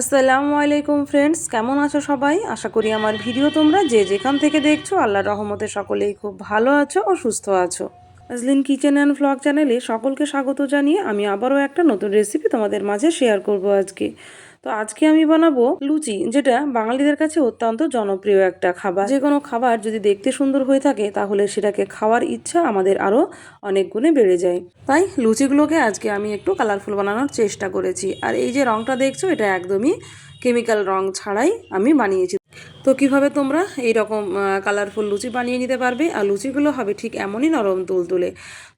আসসালামু আলাইকুম ফ্রেন্ডস কেমন আছো সবাই? আশা করি আমার ভিডিও তোমরা যে যেখান থেকে দেখছ আল্লাহ রহমতে সকলেই খুব ভালো আছো ও সুস্থ আছো। আজলিন কিচেন অ্যান্ড ফ্লগ চ্যানেলে সকলকে স্বাগত জানিয়ে আমি আবারও একটা নতুন রেসিপি তোমাদের মাঝে শেয়ার করব আজকে। তো আজকে আমি বানাবো লুচি, যেটা বাঙালিদের কাছে অত্যন্ত জনপ্রিয় একটা খাবার। যে কোনো খাবার যদি দেখতে সুন্দর হয়ে থাকে, তাহলে সেটাকে খাওয়ার ইচ্ছা আমাদের আরও অনেক গুণে বেড়ে যায়। তাই লুচিগুলোকে আজকে আমি একটু কালারফুল বানানোর চেষ্টা করেছি। আর এই যে রঙটা দেখছ, এটা একদমই কেমিক্যাল রং ছাড়াই আমি বানিয়েছি। তো কীভাবে তোমরা এই রকম কালারফুল লুচি বানিয়ে নিতে পারবে? আর লুচিগুলো হবে ঠিক এমনই নরম তুলতুলে।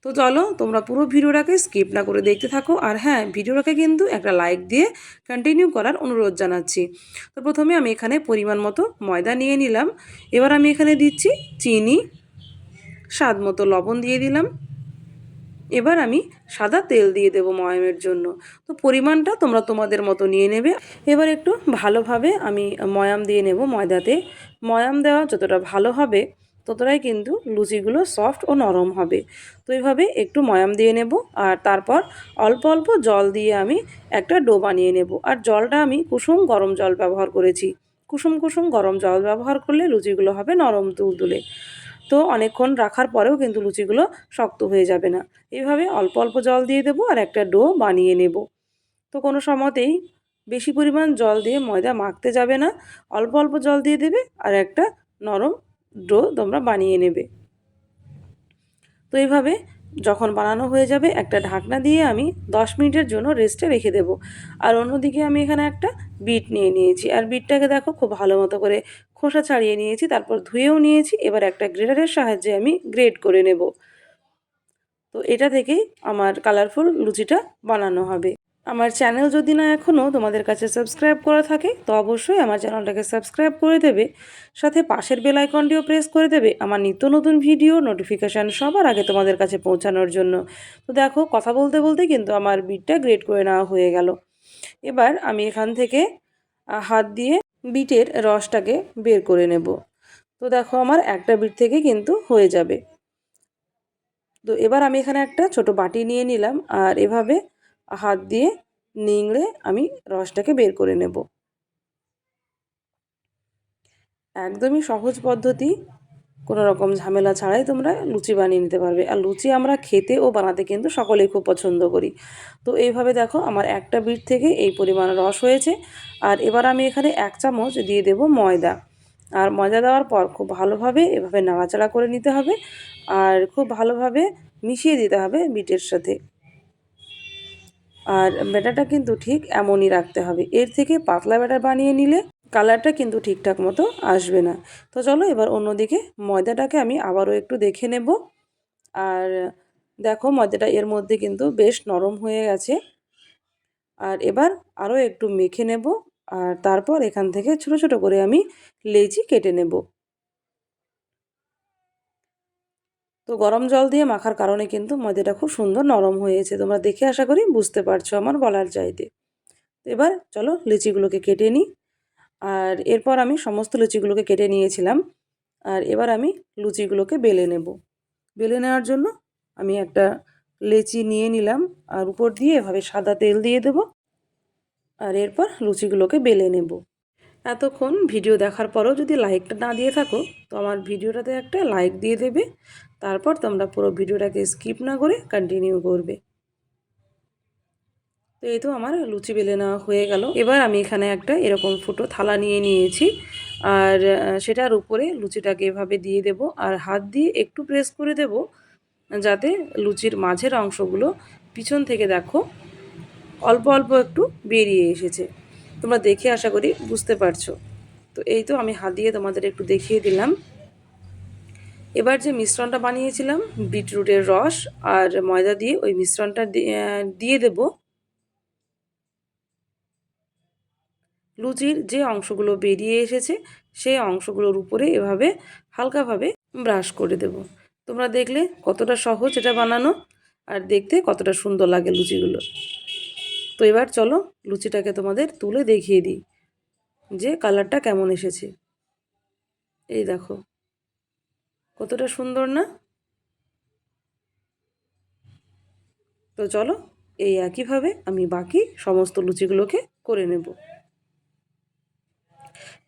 তো চলো, তোমরা পুরো ভিডিওটাকে স্কিপ না করে দেখতে থাকো। আর হ্যাঁ ভিডিওটাকে কিন্তু একটা লাইক দিয়ে কন্টিনিউ করার অনুরোধ জানাচ্ছি। তো প্রথমে আমি এখানে পরিমাণ মতো ময়দা নিয়ে নিলাম। এবার আমি এখানে দিচ্ছি চিনি, স্বাদ মতো লবণ দিয়ে দিলাম। এবার আমি সাদা তেল দিয়ে দেবো ময়ামের জন্য। তো পরিমাণটা তোমরা তোমাদের মতো নিয়ে নেবে। এবার একটু ভালোভাবে আমি ময়াম দিয়ে নেব ময়দাতে। ময়াম দেওয়া যতটা ভালো হবে, ততটাই কিন্তু লুচিগুলো সফট ও নরম হবে। তো এইভাবে একটু ময়াম দিয়ে নেব আর তারপর অল্প অল্প জল দিয়ে আমি একটা ডো বানিয়ে নেব। আর জলটা আমি কুসুম গরম জল ব্যবহার করেছি। কুসুম কুসুম গরম জল ব্যবহার করলে লুচিগুলো হবে নরম তুলতুলে। তো অনেকক্ষণ রাখার পরেও কিন্তু লুচিগুলো শক্ত হয়ে যাবে না। এইভাবে অল্প অল্প জল দিয়ে দেবো আর একটা ডো বানিয়ে নেব। তো কোনো সময়তেই বেশি পরিমাণ জল দিয়ে ময়দা মাখতে যাবে না। অল্প অল্প জল দিয়ে দেবে আর একটা নরম ডো তোমরা বানিয়ে নেবে। তো এইভাবে যখন বানানো হয়ে যাবে একটা ঢাকনা দিয়ে আমি 10 মিনিটের জন্য রেস্টে রেখে দেব। আর অন্যদিকে আমি এখানে একটা বিট নিয়ে নিয়েছি। আর বিটটাকে দেখো খুব ভালো মতো করে খোসা ছাড়িয়ে নিয়েছি, তারপর ধুয়েও নিয়েছি, এবার একটা গ্রেটারের সাহায্যে আমি গ্রেড করে নেব। তো এটা থেকেই আমার কালারফুল লুচিটা বানানো হবে। আমার চ্যানেল যদি না এখনও তোমাদের কাছে সাবস্ক্রাইব করা থাকে, তো অবশ্যই আমার চ্যানেলটাকে সাবস্ক্রাইব করে দেবে। সাথে পাশের বেল আইকনটিও প্রেস করে দেবে আমার নিত্য নতুন ভিডিও নোটিফিকেশান সবার আগে তোমাদের কাছে পৌঁছানোর জন্য। তো দেখো, কথা বলতে বলতে কিন্তু আমার বিটটা গ্রেড করে নেওয়া হয়ে গেল। এবার আমি এখান থেকে হাত দিয়ে বিটের রসটাকে বের করে নেব। তো দেখো আমার একটা বিট থেকে কিন্তু হয়ে যাবে। তো এবার আমি এখানে একটা ছোট বাটি নিয়ে নিলাম আর এভাবে হাত দিয়ে নিংড়ে আমি রসটাকে বের করে নেব। একদমই সহজ পদ্ধতি। কোনো রকম ঝামেলা ছাড়াই তোমরা লুচি বানিয়ে নিতে পারবে। আর লুচি আমরা খেতে ও বানাতে কিন্তু সকলেই খুব পছন্দ করি। তো এইভাবে দেখো আমার একটা বিট থেকে এই পরিমাণ রস হয়েছে। আর এবার আমি এখানে এক চামচ দিয়ে দেব ময়দা। আর ময়দা দেওয়ার পর খুব ভালোভাবে এভাবে নাড়াচাড়া করে নিতে হবে। আর খুব ভালোভাবে মিশিয়ে দিতে হবে বিটের সাথে। আর ব্যাটারটা কিন্তু ঠিক এমনই রাখতে হবে। এর থেকে পাতলা ব্যাটার বানিয়ে নিলে কালারটা কিন্তু ঠিকঠাক মতো আসবে না। তো চলো এবার অন্যদিকে ময়দাটাকে আমি আবারও একটু দেখে নেব। আর দেখো ময়দাটা এর মধ্যে কিন্তু বেশ নরম হয়ে গেছে। আর এবার আরও একটু মেখে নেব। আর তারপর এখান থেকে ছোট ছোট করে আমি লেচি কেটে নেব। তো গরম জল দিয়ে মাখার কারণে কিন্তু ময়দাটা খুব সুন্দর নরম হয়েছে। তোমরা দেখে আশা করি বুঝতে পারছ আমার বলার চাইতে। এবার চলো লিচিগুলোকে কেটে নিই। আর এরপর আমি সমস্ত লুচিগুলোকে কেটে নিয়েছিলাম। আর এবার আমি লুচিগুলোকে বেলে নেব। বেলে নেওয়ার জন্য আমি একটা লেচি নিয়ে নিলাম আর উপর দিয়ে এভাবে সাদা তেল দিয়ে দেব আর এরপর লুচিগুলোকে বেলে নেব। এতক্ষণ ভিডিও দেখার পরও যদি লাইকটা না দিয়ে থাকো, তো আমার ভিডিওটাতে একটা লাইক দিয়ে দেবে। তারপর তোমরা পুরো ভিডিওটাকে স্কিপ না করে কন্টিনিউ করবে। তো এই তো আমার লুচি বেলে নেওয়া হয়ে গেল। এবার আমি এখানে একটা এরকম ফুটো থালা নিয়ে নিয়েছি। আর সেটার উপরে লুচিটাকে এভাবে দিয়ে দেব আর হাত দিয়ে একটু প্রেস করে দেব যাতে লুচির মাঝের অংশগুলো পিছন থেকে দেখো অল্প অল্প একটু বেরিয়ে এসেছে। তোমরা দেখে আশা করি বুঝতে পারছ। তো এই তো আমি হাত দিয়ে তোমাদের একটু দেখিয়ে দিলাম। এবার যে মিশ্রণটা বানিয়েছিলাম, বিটরুটের রস আর ময়দা দিয়ে ওই মিশ্রণটা দিয়ে দেব। লুচির যে অংশগুলো বেরিয়ে এসেছে, সেই অংশগুলোর উপরে এভাবে হালকাভাবে ব্রাশ করে দেব। তোমরা দেখলে কতটা সহজ এটা বানানো আর দেখতে কতটা সুন্দর লাগে লুচিগুলো। তো এবার চলো লুচিটাকে তোমাদের তুলে দেখিয়ে দিই যে কালারটা কেমন এসেছে। এই দেখো, কতটা সুন্দর না? তো চলো এই একইভাবে আমি বাকি সমস্ত লুচিগুলোকে করে নেব।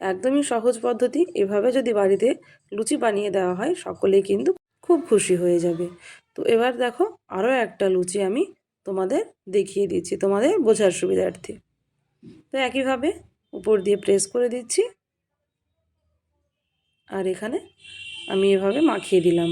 একদমই সহজ পদ্ধতি। এভাবে যদি বাড়িতে লুচি বানিয়ে দেওয়া হয়, সকলেই কিন্তু খুব খুশি হয়ে যাবে। তো এবার দেখো, আরও একটা লুচি আমি তোমাদের দেখিয়ে দিচ্ছি, তোমাদের বোঝার সুবিধার্থে। তো একইভাবে উপর দিয়ে প্রেস করে দিচ্ছি। আর এখানে আমি এভাবে মাখিয়ে দিলাম।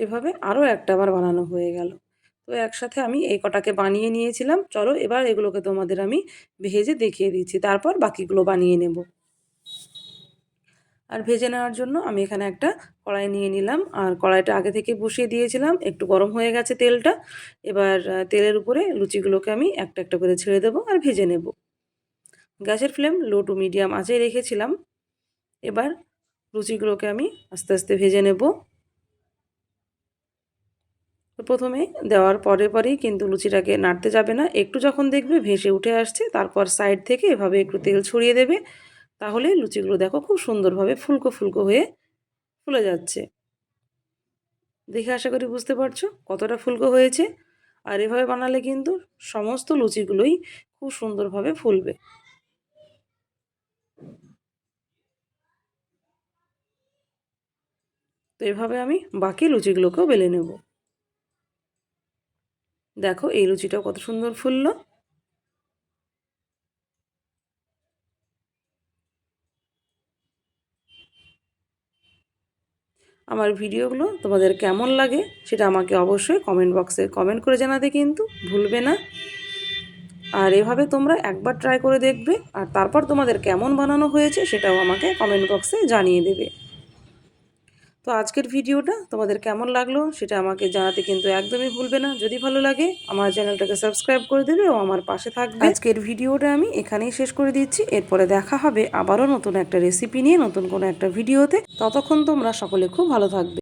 এভাবে আরও একটা বার বানানো হয়ে গেল। তো একসাথে আমি এই কটাকে বানিয়ে নিয়েছিলাম। চলো এবার এগুলোকে তোমাদের আমি ভেজে দেখিয়ে দিচ্ছি। তারপর বাকিগুলো বানিয়ে নেব। আর ভেজে নেওয়ার জন্য আমি এখানে একটা কড়াই নিয়ে নিলাম। আর কড়াইটা আগে থেকে বসিয়ে দিয়েছিলাম। একটু গরম হয়ে গেছে তেলটা। এবার তেলের উপরে লুচিগুলোকে আমি একটা একটা করে ছেড়ে দেবো আর ভেজে নেব। গ্যাসের ফ্লেম লো টু মিডিয়াম আঁচে রেখেছিলাম। এবার লুচিগুলোকে আমি আস্তে আস্তে ভেজে নেব। প্রথমে দেওয়ার পরে পরেই কিন্তু লুচিটাকে নাড়তে যাবে না। একটু যখন দেখবে ভেসে উঠে আসছে, তারপর সাইড থেকে এভাবে একটু তেল ছড়িয়ে দেবে। তাহলে লুচিগুলো দেখো খুব সুন্দরভাবে ফুলকো ফুলকো হয়ে ফুলে যাচ্ছে। দেখে আশা করি বুঝতে পারছ কতটা ফুলকো হয়েছে। আর এভাবে বানালে কিন্তু সমস্ত লুচিগুলোই খুব সুন্দরভাবে ফুলবে। তো এভাবে আমি বাকি লুচিগুলোকেও বেলে নেব। দেখো এই লুচিটাও কত সুন্দর ফুললো। আমার ভিডিওগুলো তোমাদের কেমন লাগে সেটা আমাকে অবশ্যই কমেন্ট বক্সে কমেন্ট করে জানাতে কিন্তু, ভুলবে না। আর এভাবে তোমরা একবার ট্রাই করে দেখবে, আর তারপর তোমাদের কেমন বানানো হয়েছে সেটাও আমাকে কমেন্ট বক্সে জানিয়ে দেবে। তো আজকের ভিডিওটা তোমাদের কেমন লাগল সেটা আমাকে জানাতে কিন্তু একদমই ভুলবে না। যদি ভালো লাগে, আমার চ্যানেলটাকে সাবস্ক্রাইব করে দেবে ও আমার পাশে থাকবে। আজকের ভিডিওটা আমি এখানেই শেষ করে দিচ্ছি। এরপরে দেখা হবে আবারও নতুন একটা রেসিপি নিয়ে, নতুন কোনো একটা ভিডিওতে। ততক্ষণ তোমরা সকলে খুব ভালো থাকবে।